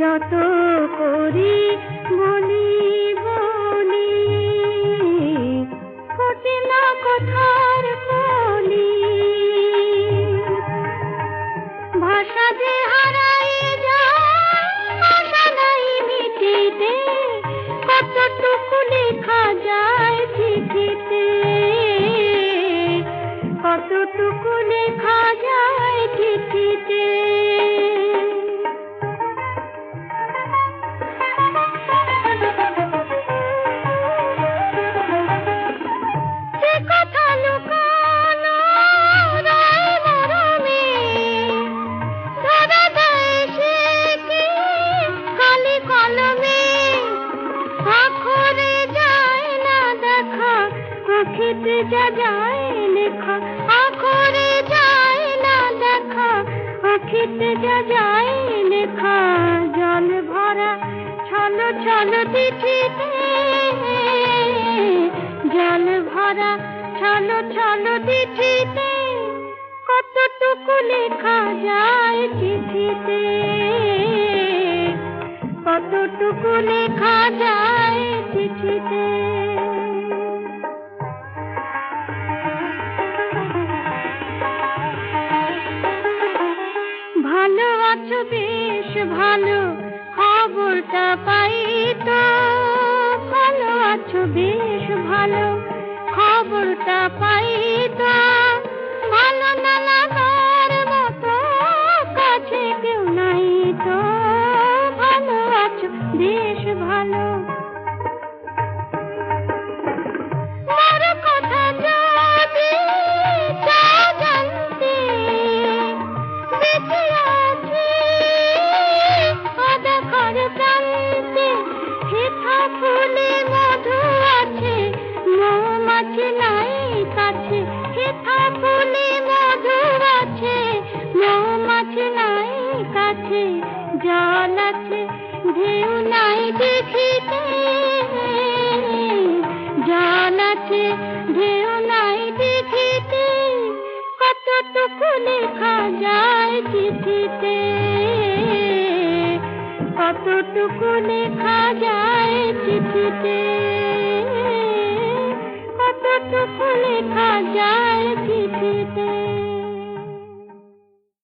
যত করি বলি বলি। ফোটে না কথার কলি ভাষা যে হারাই যায় নাই মিটিতে। কতটুকু লেখা যায় চিঠিতে। কতটুকু লেখা যায় চিঠিতে। আখিতে যা যায় লেখা, আখরে যায় না দেখা। আখিতে যা যায় লেখা, জল ভরা, ছল ছল চিঠিতে জল ভরা, ছল ছল চিঠিতে কতটুকু লেখা যায় চিঠিতে? ভালো আছো, বেশ ভালো খবরটা পাই তো। ভালো আছো, বেশ ভালো খবরটা পাই তো। ভালো না মতো কাছে কেউ নাই তো। ভালো আছো, বেশ ভালো জল আছে, ঢেউ নাই দেখিতে। জল আছে ঢেউ নাই দেখিতে। কতটুকু লেখা যায় চিঠিতে। কতটুকু লেখা যায় চিঠিতে।